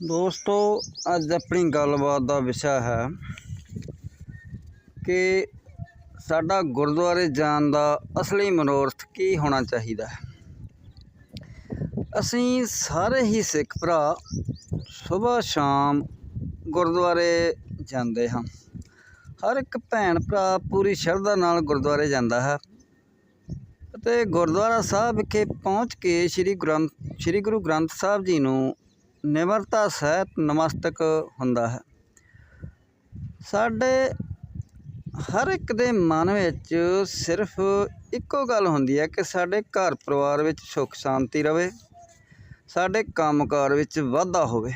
ਦੋਸਤੋ, ਅੱਜ ਆਪਣੀ ਗੱਲਬਾਤ ਦਾ ਵਿਸ਼ਾ ਹੈ ਕਿ ਸਾਡਾ ਗੁਰਦੁਆਰੇ ਜਾਣ ਦਾ ਅਸਲੀ ਮਨੋਰਥ ਕੀ ਹੋਣਾ ਚਾਹੀਦਾ ਹੈ। ਅਸੀਂ ਸਾਰੇ ਹੀ ਸਿੱਖ ਭਰਾ ਸਵੇਰ ਸ਼ਾਮ ਗੁਰਦੁਆਰੇ ਜਾਂਦੇ ਹਾਂ। ਹਰ ਇੱਕ ਭੈਣ ਭਰਾ ਪੂਰੀ ਸ਼ਰਧਾ ਨਾਲ ਗੁਰਦੁਆਰੇ ਜਾਂਦਾ ਹੈ ਅਤੇ ਗੁਰਦੁਆਰਾ ਸਾਹਿਬ ਵਿਖੇ ਪਹੁੰਚ ਕੇ ਸ੍ਰੀ ਗ੍ਰੰਥ, ਸ੍ਰੀ ਗੁਰੂ ਗ੍ਰੰਥ ਸਾਹਿਬ ਜੀ ਨੂੰ ਨਿਮਰਤਾ, ਸਹਿਤ, ਨਮਸਤਕ ਹੁੰਦਾ ਹੈ। ਸਾਡੇ ਹਰ ਇੱਕ ਦੇ ਮਨ ਵਿੱਚ ਸਿਰਫ ਇੱਕੋ ਗੱਲ ਹੁੰਦੀ ਹੈ ਕਿ ਸਾਡੇ ਘਰ ਪਰਿਵਾਰ ਵਿੱਚ ਸੁੱਖ, ਸ਼ਾਂਤੀ ਰਵੇ, ਸਾਡੇ ਕੰਮਕਾਰ ਵਿੱਚ ਵਾਧਾ ਹੋਵੇ।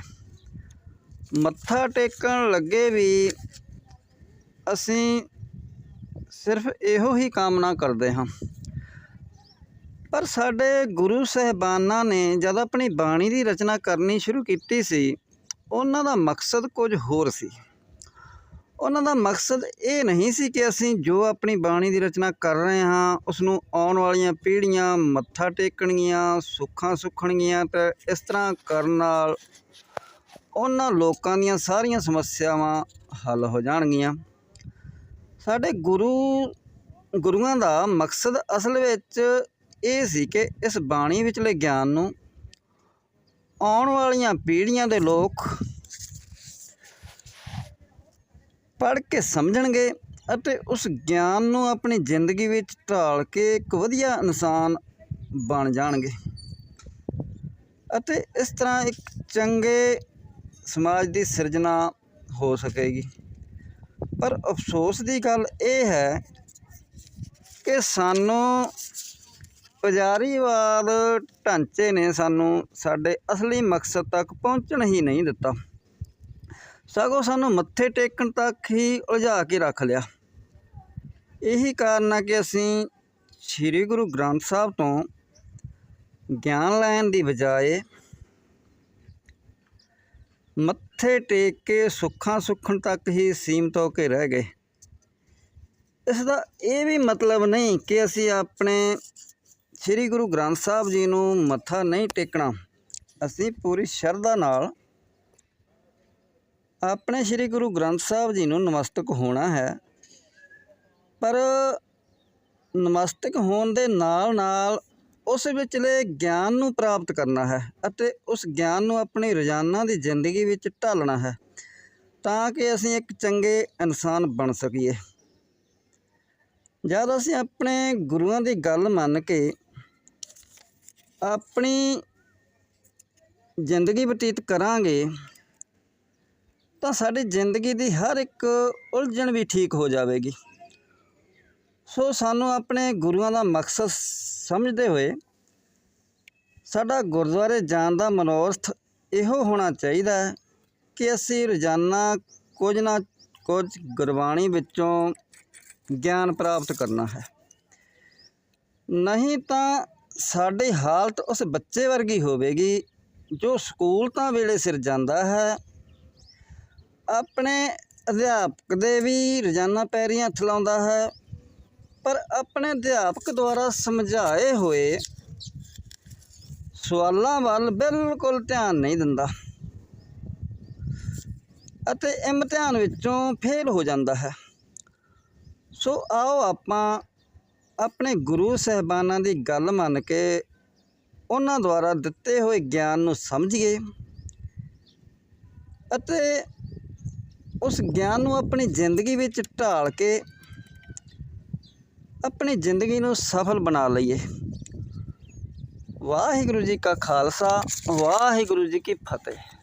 ਮੱਥਾ ਟੇਕਣ ਲੱਗੇ ਵੀ ਅਸੀਂ ਸਿਰਫ ਇਹੋ ਹੀ ਕਾਮਨਾ ਕਰਦੇ ਹਾਂ ਪਰ ਸਾਡੇ ਗੁਰੂ ਸਹਿਬਾਨਾਂ ਨੇ ਜਦ ਆਪਣੀ ਬਾਣੀ ਦੀ ਰਚਨਾ ਕਰਨੀ ਸ਼ੁਰੂ ਕੀਤੀ ਸੀ, ਉਹਨਾਂ ਦਾ ਮਕਸਦ ਕੁਝ ਹੋਰ ਸੀ। ਉਹਨਾਂ ਦਾ ਮਕਸਦ ਇਹ ਨਹੀਂ ਸੀ ਕਿ ਅਸੀਂ ਜੋ ਆਪਣੀ ਬਾਣੀ ਦੀ ਰਚਨਾ ਕਰ ਰਹੇ ਹਾਂ ਉਸ ਨੂੰ ਆਉਣ ਵਾਲੀਆਂ ਪੀੜ੍ਹੀਆਂ ਮੱਥਾ ਟੇਕਣਗੀਆਂ, ਸੁੱਖਾਂ ਸੁੱਖਣਗੀਆਂ ਤੇ ਇਸ ਤਰ੍ਹਾਂ ਕਰਨ ਨਾਲ ਉਹਨਾਂ ਲੋਕਾਂ ਦੀਆਂ ਸਾਰੀਆਂ ਸਮੱਸਿਆਵਾਂ ਹੱਲ ਹੋ ਜਾਣਗੀਆਂ। ਸਾਡੇ ਗੁਰੂ, ਗੁਰੂਆਂ ਦਾ ਮਕਸਦ ਅਸਲ ਵਿੱਚ ਇਹ ਸੀ ਕਿ ਇਸ ਬਾਣੀ ਵਿਚਲੇ ਗਿਆਨ ਨੂੰ ਆਉਣ ਵਾਲੀਆਂ ਪੀੜ੍ਹੀਆਂ ਦੇ ਲੋਕ ਪੜ੍ਹ ਕੇ ਸਮਝਣਗੇ ਅਤੇ ਉਸ ਗਿਆਨ ਨੂੰ ਆਪਣੀ ਜ਼ਿੰਦਗੀ ਵਿੱਚ ਢਾਲ ਕੇ ਇੱਕ ਵਧੀਆ ਇਨਸਾਨ ਬਣ ਜਾਣਗੇ। ਅਤੇ ਇਸ ਤਰ੍ਹਾਂ ਇੱਕ ਚੰਗੇ ਸਮਾਜ ਦੀ ਸਿਰਜਣਾ ਹੋ ਸਕੇਗੀ। ਪਰ ਅਫਸੋਸ ਦੀ ਗੱਲ ਇਹ ਹੈ ਕਿ ਸਾਨੂੰ ਪੁਜਾਰੀਵਾਦ ਢਾਂਚੇ ਨੇ ਸਾਨੂੰ ਸਾਡੇ ਅਸਲੀ ਮਕਸਦ ਤੱਕ ਪਹੁੰਚਣ ਹੀ ਨਹੀਂ ਦਿੱਤਾ। ਸਗੋਂ ਸਾਨੂੰ ਮੱਥੇ ਟੇਕਣ ਤੱਕ ਹੀ ਉਲਝਾ ਕੇ ਰੱਖ ਲਿਆ। ਇਹੀ ਕਾਰਨ ਹੈ ਕਿ ਅਸੀਂ ਸ੍ਰੀ ਗੁਰੂ ਗ੍ਰੰਥ ਸਾਹਿਬ ਤੋਂ ਗਿਆਨ ਲੈਣ ਦੀ ਬਜਾਏ ਮੱਥੇ ਟੇਕ ਕੇ ਸੁੱਖਾਂ ਸੁੱਖਣ ਤੱਕ ਹੀ ਸੀਮਤ ਹੋ ਕੇ ਰਹਿ ਗਏ। ਇਸ ਦਾ ਇਹ ਵੀ ਮਤਲਬ ਨਹੀਂ ਕਿ ਅਸੀਂ ਆਪਣੇ ਸ੍ਰੀ ਗੁਰੂ ਗ੍ਰੰਥ ਸਾਹਿਬ ਜੀ ਨੂੰ ਮੱਥਾ ਨਹੀਂ ਟੇਕਣਾ। ਅਸੀਂ ਪੂਰੀ ਸ਼ਰਧਾ ਨਾਲ ਆਪਣੇ ਸ੍ਰੀ ਗੁਰੂ ਗ੍ਰੰਥ ਸਾਹਿਬ ਜੀ ਨੂੰ ਨਮਸਤਕ ਹੋਣਾ ਹੈ। ਪਰ ਨਮਸਤਕ ਹੋਣ ਦੇ ਨਾਲ ਨਾਲ ਉਸ ਵਿਚਲੇ ਗਿਆਨ ਨੂੰ ਪ੍ਰਾਪਤ ਕਰਨਾ ਹੈ ਅਤੇ ਉਸ ਗਿਆਨ ਨੂੰ ਆਪਣੀ ਰੋਜ਼ਾਨਾ ਦੀ ਜ਼ਿੰਦਗੀ ਵਿੱਚ ਢਾਲਣਾ ਹੈ ਤਾਂ ਕਿ ਅਸੀਂ ਇੱਕ ਚੰਗੇ ਇਨਸਾਨ ਬਣ ਸਕੀਏ। ਜਦ ਅਸੀਂ ਆਪਣੇ ਗੁਰੂਆਂ ਦੀ ਗੱਲ ਮੰਨ ਕੇ ਆਪਣੀ ਜ਼ਿੰਦਗੀ ਬਤੀਤ ਕਰਾਂਗੇ, ਤਾਂ ਸਾਡੀ ਜ਼ਿੰਦਗੀ ਦੀ ਹਰ ਇੱਕ ਉਲਝਣ ਵੀ ਠੀਕ ਹੋ ਜਾਵੇਗੀ। ਸੋ ਸਾਨੂੰ ਆਪਣੇ ਗੁਰੂਆਂ ਦਾ ਮਕਸਦ ਸਮਝਦੇ ਹੋਏ ਸਾਡਾ ਗੁਰਦੁਆਰੇ ਜਾਣ ਦਾ ਮਨੋਰਥ ਇਹੋ ਹੋਣਾ ਚਾਹੀਦਾ ਹੈ ਕਿ ਅਸੀਂ ਰੋਜ਼ਾਨਾ ਕੁਝ ਨਾ ਕੁਝ ਗੁਰਬਾਣੀ ਵਿੱਚੋਂ ਗਿਆਨ ਪ੍ਰਾਪਤ ਕਰਨਾ ਹੈ। ਨਹੀਂ ਤਾਂ ਸਾਡੀ ਹਾਲਤ ਉਸ ਬੱਚੇ ਵਰਗੀ ਹੋਵੇਗੀ, ਜੋ ਸਕੂਲ ਤਾਂ ਵੇਲੇ ਸਿਰ ਜਾਂਦਾ ਹੈ। ਆਪਣੇ ਅਧਿਆਪਕ ਦੇ ਵੀ ਰੋਜ਼ਾਨਾ ਪੈਰੀਆਂ ਹੱਥ ਲਾਉਂਦਾ ਹੈ, ਪਰ ਆਪਣੇ ਅਧਿਆਪਕ ਦੁਆਰਾ ਸਮਝਾਏ ਹੋਏ ਸਵਾਲਾਂ ਵੱਲ ਬਿਲਕੁਲ ਧਿਆਨ ਨਹੀਂ ਦਿੰਦਾ ਅਤੇ ਇਮਤਿਹਾਨ ਵਿੱਚੋਂ ਫੇਲ ਹੋ ਜਾਂਦਾ ਹੈ। ਸੋ ਆਓ ਆਪਾਂ ਆਪਣੇ ਗੁਰੂ ਸਹਿਬਾਨਾਂ ਦੀ ਗੱਲ ਮੰਨ ਕੇ ਉਹਨਾਂ ਦੁਆਰਾ ਦਿੱਤੇ ਹੋਏ ਗਿਆਨ ਨੂੰ ਸਮਝੀਏ ਅਤੇ ਉਸ ਗਿਆਨ ਨੂੰ ਆਪਣੀ ਜ਼ਿੰਦਗੀ ਵਿੱਚ ਢਾਲ ਕੇ ਆਪਣੀ ਜ਼ਿੰਦਗੀ ਨੂੰ ਸਫਲ ਬਣਾ ਲਈਏ। ਵਾਹਿਗੁਰੂ ਜੀ ਕਾ ਖਾਲਸਾ, ਵਾਹਿਗੁਰੂ ਜੀ ਕੀ ਫਤਿਹ।